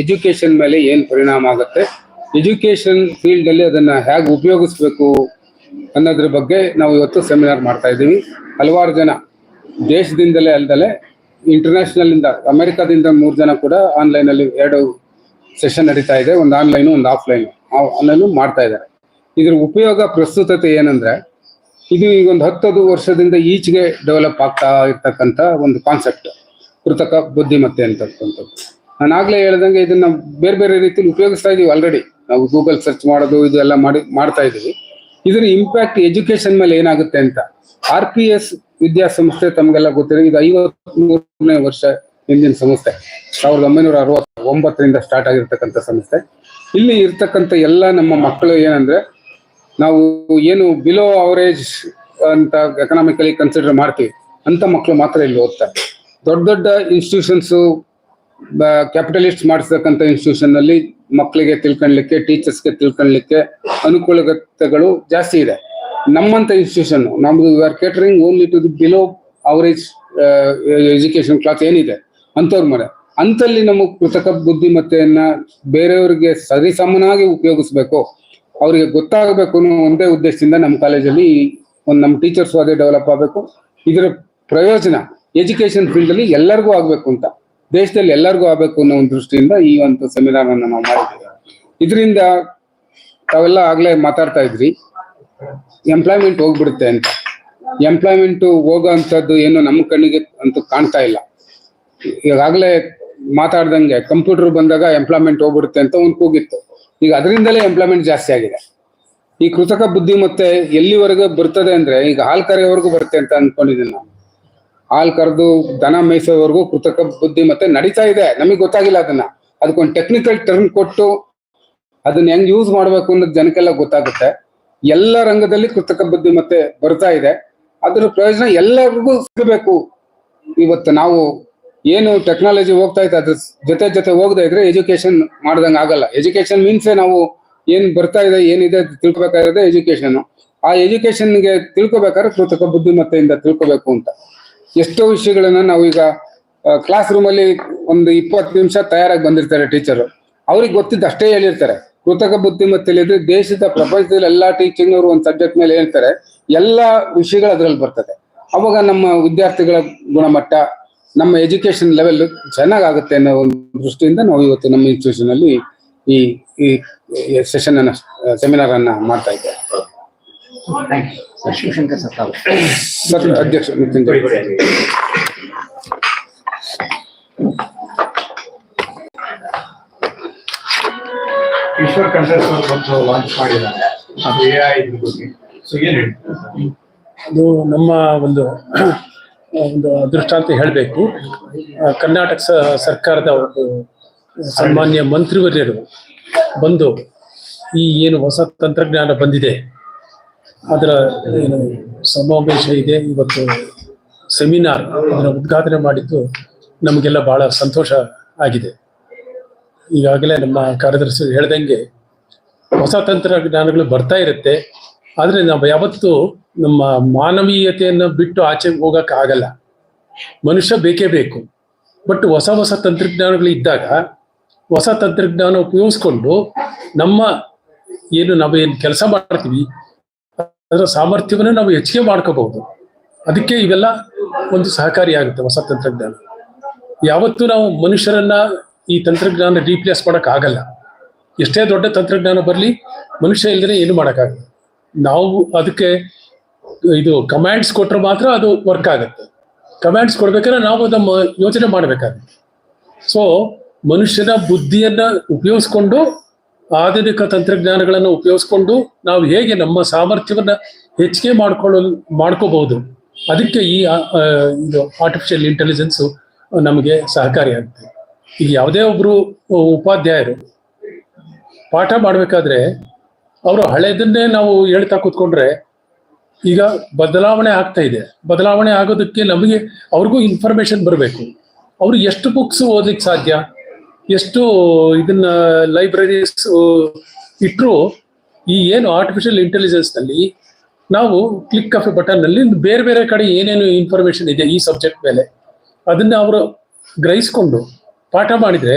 Education ಮೇಲೆ ಏನ್ ಪರಿಣಾಮ ಆಗುತ್ತೆ? ಎಜುಕೇಶನ್ ಫೀಲ್ಡ್ ಅಲ್ಲಿ ಅದನ್ನ ಹೇಗೆ ಉಪಯೋಗಿಸ್ಬೇಕು ಅನ್ನೋದ್ರ ಬಗ್ಗೆ ನಾವು ಇವತ್ತು ಸೆಮಿನಾರ್ ಮಾಡ್ತಾ ಇದ್ದೀವಿ. ಹಲವಾರು ಜನ, ದೇಶದಿಂದಲೇ ಅಲ್ಲದಲೇ ಇಂಟರ್ನ್ಯಾಷನಲ್ ಇಂದ, ಅಮೆರಿಕಾದಿಂದ ಮೂರು ಜನ ಕೂಡ ಆನ್ಲೈನ್ ಅಲ್ಲಿ ಎರಡು ಸೆಷನ್ ನಡೀತಾ ಇದೆ. ಒಂದು ಆನ್ಲೈನ್ ಒಂದು ಆಫ್ಲೈನ್ ಆನ್ಲೈನು ಮಾಡ್ತಾ ಇದ್ದಾರೆ. ಇದ್ರ ಉಪಯೋಗ ಪ್ರಸ್ತುತತೆ ಏನಂದ್ರೆ, ಇದು ಈಗ ಒಂದು ಹತ್ತದು ವರ್ಷದಿಂದ ಈಚೆಗೆ ಡೆವಲಪ್ ಆಗ್ತಾ ಇರ್ತಕ್ಕಂಥ ಒಂದು ಕಾನ್ಸೆಪ್ಟ್ ಕೃತಕ ಬುದ್ಧಿಮತ್ತೆ ಅಂತಕ್ಕಂಥದ್ದು. ನಾನು ಆಗ್ಲೇ ಹೇಳ್ದಂಗೆ ಇದನ್ನ ಬೇರೆ ಬೇರೆ ರೀತಿಯಲ್ಲಿ ಉಪಯೋಗಿಸ್ತಾ ಇದೀವಿ ಆಲ್ರೆಡಿ ನಾವು ಗೂಗಲ್ ಸರ್ಚ್ ಮಾಡೋದು, ಇದೆಲ್ಲ ಮಾಡಿ, ಮಾಡ್ತಾ ಇದೀವಿ. ಇದ್ರ ಇಂಪ್ಯಾಕ್ಟ್ ಎಜುಕೇಶನ್ ಮೇಲೆ ಏನಾಗುತ್ತೆ ಅಂತ. ಆರ್ ಪಿ ಎಸ್ ವಿದ್ಯಾಸಂಸ್ಥೆ ತಮಗೆಲ್ಲ ಗೊತ್ತಿದೆ. ಇದು ಐವತ್ಮೂರನೇ ವರ್ಷ ಹಿಂದಿನ ಸಂಸ್ಥೆ. ಸಾವಿರದ ಒಂಬೈನೂರ ಅರವತ್ತ ಒಂಬತ್ತರಿಂದ ಸ್ಟಾರ್ಟ್ ಆಗಿರ್ತಕ್ಕಂಥ ಸಂಸ್ಥೆ. ಇಲ್ಲಿ ಇರ್ತಕ್ಕಂಥ ಎಲ್ಲ ನಮ್ಮ ಮಕ್ಕಳು ಏನಂದ್ರೆ, ನಾವು ಏನು ಬಿಲೋ ಅವರೇಜ್ ಅಂತ ಎಕನಾಮಿಕಲಿ ಕನ್ಸಿಡರ್ ಮಾಡ್ತೀವಿ. ಅಂತ ಮಕ್ಕಳು ಮಾತ್ರ ಇಲ್ಲಿ ಓದ್ತಾರೆ. ದೊಡ್ಡ ದೊಡ್ಡ ಇನ್ಸ್ಟಿಟ್ಯೂಷನ್ಸ್ ಕ್ಯಾಪಿಟಲಿಸ್ಟ್ ಮಾಡಿಸ್ತಕ್ಕಂಥ ಇನ್ಸ್ಟಿಟ್ಯೂಷನ್ ಅಲ್ಲಿ ಮಕ್ಕಳಿಗೆ ತಿಳ್ಕೊಳ್ಲಿಕ್ಕೆ ಟೀಚರ್ಸ್ಗೆ ತಿಳ್ಕೊಳ್ಲಿಕ್ಕೆ ಅನುಕೂಲತೆಗಳು ಜಾಸ್ತಿ ಇದೆ. ನಮ್ಮಂತ ಇನ್ಸ್ಟಿಟ್ಯೂಷನ್ ನಮ್ದು are catering only to the below average education class ಏನಿದೆ, ಅಂಥವ್ರ ಮನೆ. ಅಂತಲ್ಲಿ ನಮ್ಮ ಕೃತಕ ಬುದ್ಧಿಮತ್ತೆಯನ್ನ ಬೇರೆಯವರಿಗೆ ಸರಿಸಮನಾಗಿ ಉಪಯೋಗಿಸ್ಬೇಕು, ಅವರಿಗೆ ಗೊತ್ತಾಗಬೇಕು ಅನ್ನೋ ಒಂದೇ ಉದ್ದೇಶದಿಂದ ನಮ್ಮ ಕಾಲೇಜಲ್ಲಿ ಒಂದು ನಮ್ಮ ಟೀಚರ್ಸ್ ಅದೇ ಡೆವಲಪ್ ಆಗಬೇಕು. ಇದರ ಪ್ರಯೋಜನ ಎಜುಕೇಶನ್ ಫೀಲ್ಡ್ ಅಲ್ಲಿ ಎಲ್ಲರಿಗೂ ಆಗ್ಬೇಕು ಅಂತ. ದೇಶದಲ್ಲಿ ಎಲ್ಲರಿಗೂ ಆಗ್ಬೇಕು ಅನ್ನೋ ಒಂದು ದೃಷ್ಟಿಯಿಂದ ಈ ಒಂದು ಸೆಮಿನಾರ್ ಅನ್ನ ನಾವು ಮಾಡಿದ್ದೀವಿ. ಇದರಿಂದ ತಾವೆಲ್ಲ ಆಗ್ಲೇ ಮಾತಾಡ್ತಾ ಇದ್ರಿ. ಎಂಪ್ಲಾಯ್ಮೆಂಟ್ ಹೋಗ್ಬಿಡುತ್ತೆ ಅಂತ. ಎಂಪ್ಲಾಯ್ಮೆಂಟ್ ಹೋಗೋ ಅಂಥದ್ದು ಏನು ನಮ್ಮ ಕಣ್ಣಿಗೆ ಅಂತೂ ಕಾಣ್ತಾ ಇಲ್ಲ. ಈಗಾಗಲೇ ಮಾತಾಡ್ದಂಗೆ ಕಂಪ್ಯೂಟರ್ ಬಂದಾಗ ಎಂಪ್ಲಾಯ್ಮೆಂಟ್ ಹೋಗ್ಬಿಡುತ್ತೆ ಅಂತ ಒಂದು ಕೂಗಿತ್ತು. ಈಗ ಅದರಿಂದಲೇ ಎಂಪ್ಲಾಯ್ಮೆಂಟ್ ಜಾಸ್ತಿ ಆಗಿದೆ. ಈ ಕೃತಕ ಬುದ್ಧಿಮತ್ತೆ ಎಲ್ಲಿವರೆಗೂ ಬರ್ತದೆ ಅಂದ್ರೆ ಈಗ ಹಾಲ್ ಕರೆಯವರೆಗೂ ಬರುತ್ತೆ ಅಂತ ಅನ್ಕೊಂಡಿದ್ದೀನಿ ನಾನು. ಹಾಲ್ ಕರೆದು ದನ ಮೇಯಿಸೋವರೆಗೂ ಕೃತಕ ಬುದ್ಧಿಮತ್ತೆ ನಡೀತಾ ಇದೆ. ನಮಗೆ ಗೊತ್ತಾಗಿಲ್ಲ ಅದನ್ನ. ಅದಕ್ಕೊಂದು ಟೆಕ್ನಿಕಲ್ ಟರ್ಮ್ ಕೊಟ್ಟು ಅದನ್ನ ಹೆಂಗ್ ಯೂಸ್ ಮಾಡ್ಬೇಕು ಅನ್ನೋದು ಜನಕ್ಕೆಲ್ಲ ಗೊತ್ತಾಗುತ್ತೆ. ಎಲ್ಲ ರಂಗದಲ್ಲಿ ಕೃತಕ ಬುದ್ಧಿಮತ್ತೆ ಬರ್ತಾ ಇದೆ. ಅದ್ರ ಪ್ರಯೋಜನ ಎಲ್ಲರಿಗೂ ಸಿಗಬೇಕು. ಇವತ್ತು ನಾವು ಏನು ಟೆಕ್ನಾಲಜಿ ಹೋಗ್ತಾ ಇದೆ, ಅದ್ರ ಜೊತೆ ಜೊತೆ ಹೋಗದೆ ಇದ್ರೆ ಎಜುಕೇಶನ್ ಮಾಡ್ದಂಗೆ ಆಗಲ್ಲ. ಎಜುಕೇಶನ್ ಮೀನ್ಸ್ ನಾವು ಏನ್ ಬರ್ತಾ ಇದೆ, ಏನಿದೆ ತಿಳ್ಕೊಬೇಕಾಗಿರೋದೇ ಎಜುಕೇಶನ್ ಆ ಎಜುಕೇಶನ್ಗೆ ತಿಳ್ಕೊಬೇಕಾದ್ರೆ ಕೃತಕ ಬುದ್ಧಿಮತ್ತೆಯಿಂದ ತಿಳ್ಕೊಬೇಕು ಅಂತ. ಎಷ್ಟೋ ವಿಷಯಗಳನ್ನ ನಾವು ಈಗ ಕ್ಲಾಸ್ ರೂಮ್ ಅಲ್ಲಿ ಒಂದು ಇಪ್ಪತ್ತು ನಿಮಿಷ ತಯಾರಾಗಿ ಬಂದಿರ್ತಾರೆ ಟೀಚರ್ ಅವ್ರಿಗೆ ಗೊತ್ತಿದ್ದು ಅಷ್ಟೇ ಹೇಳಿರ್ತಾರೆ. ಕೃತಕ ಬುದ್ಧಿಮತ್ತೆಲಿದ್ರೆ ದೇಶದ ಪ್ರಪಂಚದಲ್ಲಿ ಎಲ್ಲಾ ಟೀಚಿಂಗ್ ಅವರು ಒಂದು ಸಬ್ಜೆಕ್ಟ್ ಮೇಲೆ ಹೇಳ್ತಾರೆ. ಎಲ್ಲಾ ವಿಷಯಗಳು ಅದ್ರಲ್ಲಿ ಬರ್ತದೆ. ಅವಾಗ ನಮ್ಮ ವಿದ್ಯಾರ್ಥಿಗಳ ಗುಣಮಟ್ಟ, ನಮ್ಮ ಎಜುಕೇಶನ್ ಲೆವೆಲ್ ಚೆನ್ನಾಗಾಗುತ್ತೆ ಅನ್ನೋ ಒಂದು ದೃಷ್ಟಿಯಿಂದ ನಾವು ಇವತ್ತು ನಮ್ಮ ಇನ್ಸ್ಟಿಟ್ಯೂಷನ್ ಅಲ್ಲಿ ಈ ಈ ಸೆಷನ್ ಅನ್ನ ಸೆಮಿನಾರ್ ಅನ್ನ ಮಾಡ್ತಾ ಇದ್ದೇವೆ. ಶಿವಶಂಕರ್ ಸರ್ ತಾವು ಸರ್ ಅಧ್ಯಕ್ಷ ಈಶ್ವರ್ ಅವರು ಬಂದು ಲಾಂಚ್ ಮಾಡಿದ್ದಾರೆ ಅದು ಎ ಐ ಸೊ ಏನ್ ಹೇಳ್ತೀರಾ ಅದು ನಮ್ಮ ಒಂದು ಒಂದು ಅದೃಷ್ಟ ಅಂತ ಹೇಳಬೇಕು ಕರ್ನಾಟಕ ಸರ್ಕಾರದ ಒಂದು ಸನ್ಮಾನ್ಯ ಮಂತ್ರಿವರ್ಯರು ಬಂದು ಈ ಏನು ಹೊಸ ತಂತ್ರಜ್ಞಾನ ಬಂದಿದೆ ಅದರ ಏನು ಸಮಾವೇಶ ಇದೆ. ಇವತ್ತು ಸೆಮಿನಾರ್ ಅದನ್ನು ಉದ್ಘಾಟನೆ ಮಾಡಿದ್ದು ನಮಗೆಲ್ಲ ಬಹಳ ಸಂತೋಷ ಆಗಿದೆ. ಈಗಾಗಲೇ ನಮ್ಮ ಕಾರ್ಯದರ್ಶಿ ಹೇಳ್ದಂಗೆ ಹೊಸ ತಂತ್ರಜ್ಞಾನಗಳು ಬರ್ತಾ ಇರುತ್ತೆ. ಆದರೆ ನಾವು ಯಾವತ್ತೂ ನಮ್ಮ ಮಾನವೀಯತೆಯನ್ನು ಬಿಟ್ಟು ಆಚೆ ಹೋಗೋಕ್ಕಾಗಲ್ಲ. ಆಗಲ್ಲ ಮನುಷ್ಯ ಬೇಕೇ ಬೇಕು. ಬಟ್ ಹೊಸ ಹೊಸ ತಂತ್ರಜ್ಞಾನಗಳು ಇದ್ದಾಗ ಹೊಸ ತಂತ್ರಜ್ಞಾನ ಉಪಯೋಗಿಸ್ಕೊಂಡು ನಮ್ಮ ಏನು ನಾವು ಏನು ಕೆಲಸ ಮಾಡ್ತೀವಿ ಅದರ ಸಾಮರ್ಥ್ಯವನ್ನು ನಾವು ಹೆಚ್ಚಿಗೆ ಮಾಡ್ಕೋಬಹುದು. ಅದಕ್ಕೆ ಇವೆಲ್ಲ ಒಂದು ಸಹಕಾರಿಯಾಗುತ್ತೆ ಹೊಸ ತಂತ್ರಜ್ಞಾನ. ಯಾವತ್ತೂ ನಾವು ಮನುಷ್ಯರನ್ನ ಈ ತಂತ್ರಜ್ಞಾನ ರೀಪ್ಲೇಸ್ ಮಾಡೋಕ್ಕಾಗಲ್ಲ. ಎಷ್ಟೇ ದೊಡ್ಡ ತಂತ್ರಜ್ಞಾನ ಬರಲಿ, ಮನುಷ್ಯ ಇಲ್ಲದೇ ಏನು ಮಾಡೋಕ್ಕಾಗಲ್ಲ. ನಾವು ಅದಕ್ಕೆ ಇದು ಕಮ್ಯಾಂಡ್ಸ್ ಕೊಟ್ಟರೆ ಮಾತ್ರ ಅದು ವರ್ಕ್ ಆಗುತ್ತೆ. ಕಮ್ಯಾಂಡ್ಸ್ ಕೊಡ್ಬೇಕಾದ್ರೆ ನಾವು ಅದನ್ನು ಯೋಚನೆ ಮಾಡಬೇಕಾಗುತ್ತೆ. ಸೊ ಮನುಷ್ಯನ ಬುದ್ಧಿಯನ್ನ ಉಪಯೋಗಿಸ್ಕೊಂಡು ಆಧುನಿಕ ತಂತ್ರಜ್ಞಾನಗಳನ್ನು ಉಪಯೋಗಿಸ್ಕೊಂಡು ನಾವು ಹೇಗೆ ನಮ್ಮ ಸಾಮರ್ಥ್ಯವನ್ನು ಹೆಚ್ಚಿಗೆ ಮಾಡ್ಕೊಳ್ಳಲು ಮಾಡ್ಕೋಬಹುದು. ಅದಕ್ಕೆ ಈ ಇದು ಆರ್ಟಿಫಿಷಿಯಲ್ ಇಂಟೆಲಿಜೆನ್ಸ್ ನಮಗೆ ಸಹಕಾರಿಯಾಗುತ್ತೆ ಈಗ ಯಾವುದೇ ಒಬ್ಬರು ಉಪಾಧ್ಯಾಯರು ಪಾಠ ಮಾಡಬೇಕಾದ್ರೆ ಅವರು ಹಳೆಯದನ್ನೇ ನಾವು ಹೇಳ್ತಾ ಕೂತ್ಕೊಂಡ್ರೆ ಈಗ ಬದಲಾವಣೆ ಆಗ್ತಾ ಇದೆ. ಬದಲಾವಣೆ ಆಗೋದಕ್ಕೆ ನಮಗೆ ಅವ್ರಿಗೂ ಇನ್ಫಾರ್ಮೇಶನ್ ಬರಬೇಕು. ಅವರು ಎಷ್ಟು ಬುಕ್ಸ್ ಓದ್ಲಿಕ್ಕೆ ಸಾಧ್ಯ? ಎಷ್ಟು ಇದನ್ನ ಲೈಬ್ರರೀಸ್ ಇಟ್ಟರು ಈ ಏನು ಆರ್ಟಿಫಿಷಿಯಲ್ ಇಂಟೆಲಿಜೆನ್ಸ್ನಲ್ಲಿ ನಾವು ಕ್ಲಿಕ್ ಆಫ್ ಬಟನ್ನಲ್ಲಿ ಬೇರೆ ಬೇರೆ ಕಡೆ ಏನೇನು ಇನ್ಫಾರ್ಮೇಶನ್ ಇದೆ ಈ ಸಬ್ಜೆಕ್ಟ್ ಮೇಲೆ, ಅದನ್ನ ಅವರು ಗ್ರಹಿಸ್ಕೊಂಡು ಪಾಠ ಮಾಡಿದ್ರೆ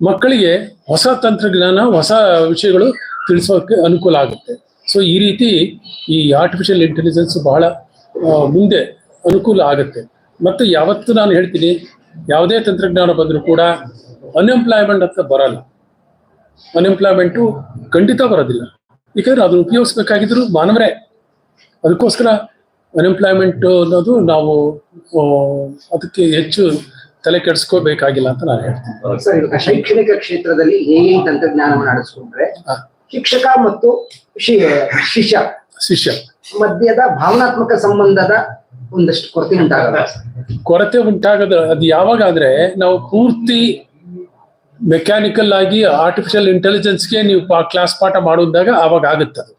ಮಕ್ಕಳಿಗೆ ಹೊಸ ತಂತ್ರಜ್ಞಾನ, ಹೊಸ ವಿಷಯಗಳು ತಿಳಿಸೋಕೆ ಅನುಕೂಲ ಆಗುತ್ತೆ. ಸೊ ಈ ರೀತಿ ಈ ಆರ್ಟಿಫಿಷಿಯಲ್ ಇಂಟೆಲಿಜೆನ್ಸ್ ಬಹಳ ಮುಂದೆ ಅನುಕೂಲ ಆಗುತ್ತೆ. ಮತ್ತು ಯಾವತ್ತು ನಾನು ಹೇಳ್ತೀನಿ, ಯಾವುದೇ ತಂತ್ರಜ್ಞಾನ ಬಂದರೂ ಕೂಡ ಅನ್ಎಂಪ್ಲಾಯ್ಮೆಂಟ್ ಅಂತ ಬರಲ್ಲ. ಅನ್ಎಂಪ್ಲಾಯ್ಮೆಂಟು ಖಂಡಿತ ಬರೋದಿಲ್ಲ. ಯಾಕಂದ್ರೆ ಅದನ್ನು ಉಪಯೋಗಿಸ್ಬೇಕಾಗಿದ್ರು ಮಾನವರೇ. ಅದಕ್ಕೋಸ್ಕರ ಅನ್ಎಂಪ್ಲಾಯ್ಮೆಂಟ್ ಅನ್ನೋದು ನಾವು ಅದಕ್ಕೆ ಹೆಚ್ಚು ತಲೆ ಕೆಡಿಸ್ಕೋಬೇಕಾಗಿಲ್ಲ ಅಂತ ನಾನು ಹೇಳ್ತೀನಿ. ಶೈಕ್ಷಣಿಕ ಕ್ಷೇತ್ರದಲ್ಲಿ ಏನೇ ತಂತ್ರಜ್ಞಾನವನ್ನು ಅಳವಡಿಸಿಕೊಂಡ್ರೆ ಹಾ. ಶಿಕ್ಷಕ ಮತ್ತು ಶಿಷ್ಯ ಶಿಷ್ಯ. ಮಧ್ಯದ ಭಾವನಾತ್ಮಕ ಸಂಬಂಧದ ಒಂದಷ್ಟು ಕೊರತೆ ಉಂಟಾಗದ ಕೊರತೆ ಉಂಟಾಗದ ಅದು ಯಾವಾಗಾದ್ರೆ ನಾವು ಪೂರ್ತಿ ಮೆಕ್ಯಾನಿಕಲ್ ಆಗಿ ಆರ್ಟಿಫಿಷಿಯಲ್ ಇಂಟೆಲಿಜೆನ್ಸ್ಗೆ ನೀವು ಕ್ಲಾಸ್ ಪಾಠ ಮಾಡುವಾಗ ಆವಾಗ ಆಗುತ್ತೆ ಅದು.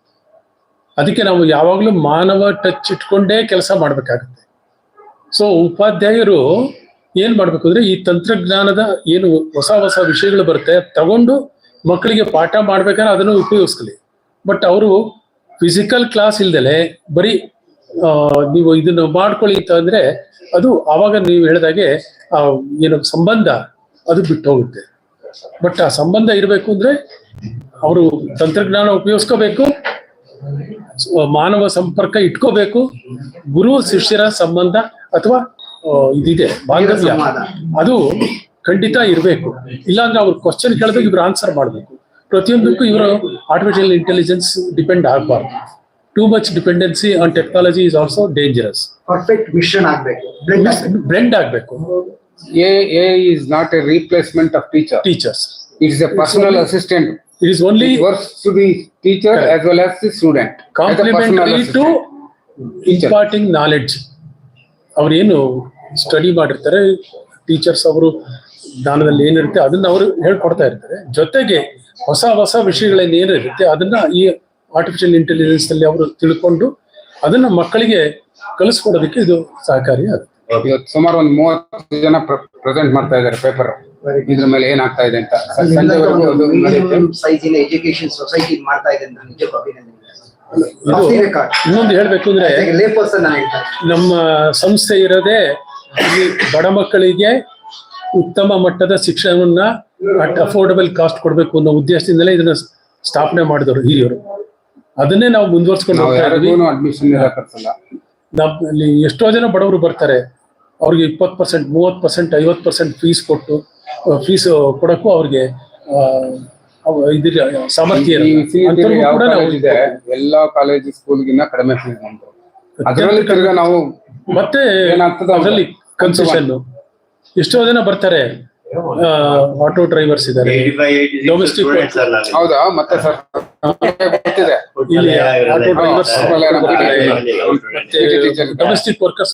ಅದಕ್ಕೆ ನಾವು ಯಾವಾಗಲೂ ಮಾನವ ಟಚ್ ಇಟ್ಕೊಂಡೇ ಕೆಲಸ ಮಾಡಬೇಕಾಗುತ್ತೆ. ಸೊ ಉಪಾಧ್ಯಾಯರು ಏನು ಮಾಡಬೇಕು ಅಂದ್ರೆ ಈ ತಂತ್ರಜ್ಞಾನದ ಏನು ಹೊಸ ಹೊಸ ವಿಷಯಗಳು ಬರುತ್ತೆ, ತಗೊಂಡು ಮಕ್ಕಳಿಗೆ ಪಾಠ ಮಾಡ್ಬೇಕಾದ್ರೆ ಅದನ್ನು ಉಪಯೋಗಿಸ್ಕೊಳ್ಳಿ. ಬಟ್ ಅವರು ಫಿಸಿಕಲ್ ಕ್ಲಾಸ್ ಇಲ್ದಲೆ ಬರೀ ನೀವು ಇದನ್ನು ಮಾಡ್ಕೊಳ್ಳಿ ಅಂತ ಅಂದ್ರೆ ಅದು ಆವಾಗ ನೀವು ಹೇಳಿದಾಗೆ ಏನು ಸಂಬಂಧ ಅದು ಬಿಟ್ಟು ಹೋಗುತ್ತೆ ಬಟ್ ಆ ಸಂಬಂಧ ಇರಬೇಕು ಅಂದ್ರೆ ಅವರು ತಂತ್ರಜ್ಞಾನ ಉಪಯೋಗಿಸ್ಕೋಬೇಕು ಮಾನವ ಸಂಪರ್ಕ ಇಟ್ಕೋಬೇಕು ಗುರು ಶಿಷ್ಯರ ಸಂಬಂಧ ಅಥವಾ ಇದಿದೆ ಬಾಂಧವ್ಯ. ಅದು ಖಂಡಿತ ಇರಬೇಕು. ಇಲ್ಲಾಂದ್ರೆ ಅವ್ರು ಕ್ವಶನ್ ಕೇಳಿದಾಗ ಇವ್ರು ಆನ್ಸರ್ ಮಾಡಬೇಕು. ಪ್ರತಿಯೊಂದಕ್ಕೂ ಇವರು ಆರ್ಟಿಫಿಷಿಯಲ್ ಇಂಟೆಲಿಜೆನ್ಸ್ ಡಿಪೆಂಡ್ ಆಗಬಾರ್ದು. Too much dependency on technology is also dangerous perfect mission ಆಗಬೇಕು. ಬ್ಲೆಂಡ್ ಆಗಬೇಕು. A is not a replacement of teacher teachers it is a personal assistant it is only It works to the teacher as well as the student. as a personal complementary to assistant. Teacher. Imparting knowledge ಅವ್ರೇನು study ಮಾಡಿರ್ತಾರೆ teachers ಅವರು ಜ್ಞಾನದಲ್ಲಿ ಏನಿರುತ್ತೆ ಅದನ್ನ ಅವರು ಹೇಳ್ಕೊಡ್ತಾ ಇರ್ತಾರೆ. ಜೊತೆಗೆ ಹೊಸ ಹೊಸ ವಿಷಯಗಳೇನು ಏನಿರುತ್ತೆ ಅದನ್ನ ಈ ಆರ್ಟಿಫಿಷಿಯಲ್ ಇಂಟೆಲಿಜೆನ್ಸ್ ಅಲ್ಲಿ ಅವರು ತಿಳ್ಕೊಂಡು ಅದನ್ನ ಮಕ್ಕಳಿಗೆ ಕಲಿಸ್ಕೊಡೋದಕ್ಕೆ ಇದು ಸಹಕಾರಿ ಆಗುತ್ತೆ ಇವತ್ತು ಸುಮಾರು ಒಂದು ಮೂವತ್ತು ಜನ ಪ್ರೆಸೆಂಟ್ ಮಾಡ್ತಾ ಇದ್ದಾರೆ ಪೇಪರ್ ಇದ್ರ ಮೇಲೆ ಏನಾಗ್ತಾ ಇದೆ ಅಂತ. ಸೈಜಿನ ಎಜುಕೇಶನ್ ಸೊಸೈಟಿ ಮಾಡ್ತಾ ಇದೆ ಅಂತ ನಿಜಕ್ಕೂ ಅಭಿನಂದನೆ. ಇನ್ನೊಂದು ಹೇಳ್ಬೇಕು ಅಂದ್ರೆ ನಮ್ಮ ಸಂಸ್ಥೆ ಇರೋದೇ ಇಲ್ಲಿ ಬಡ ಮಕ್ಕಳಿಗೆ ಉತ್ತಮ ಮಟ್ಟದ ಶಿಕ್ಷಣವನ್ನ ಅಟ್ ಅಫೋರ್ಡಬಲ್ ಕಾಸ್ಟ್ ಕೊಡಬೇಕು ಅನ್ನೋ ಉದ್ದೇಶದಿಂದಲೇ ಇದನ್ನ ಸ್ಥಾಪನೆ ಮಾಡಿದವರು ಹಿರಿಯವರು ಅದನ್ನೇ ನಾವು ಮುಂದುವರ್ಸ್ಕೊಂಡು ನಾವು ಹೋಗ್ತಾ ಇದೀವಿ ನಮ್ಮಲ್ಲಿ ಎಷ್ಟೋ ಜನ ಬಡವರು ಬರ್ತಾರೆ. ಅವ್ರಿಗೆ ಇಪ್ಪತ್ತು ಪರ್ಸೆಂಟ್ ಮೂವತ್ತು ಪರ್ಸೆಂಟ್ ಐವತ್ತು ಪರ್ಸೆಂಟ್ ಫೀಸ್ ಕೊಟ್ಟು ಫೀಸ್ ಕೊಡಕ್ಕೂ ಅವ್ರಿಗೆ ಆ, ಅವ್ ಇದ್ರ ಸಾಮರ್ಥ್ಯ ಎಲ್ಲಾ ಕಾಲೇಜ್ ಸ್ಕೂಲ್ಗಿನ್ನ ಕಡಿಮೆ ಫೀಸ್ ಅದರಲ್ಲಿ ನಾವು ಮತ್ತೆ ಏನಾಗ್ತದೆ ಅದರಲ್ಲಿ ಕನ್ಸೆಷನ್ ಎಷ್ಟೋ ಜನ ಬರ್ತಾರೆ ಆಟೋ ಡ್ರೈವರ್ಸ್ ಇದ್ದಾರೆ. ಡೊಮೆಸ್ಟಿಕ್. ಹೌದಾ? ಮತ್ತೆ ಸರ್ ಗೊತ್ತಿದೆ. ಇಲ್ಲಿ ಆಟೋ ಡ್ರೈವರ್ಸ್ ಹಾ, ಆಮೇಲೆ ನಮ್ಮ ಡೊಮೆಸ್ಟಿಕ್ ವರ್ಕರ್ಸ್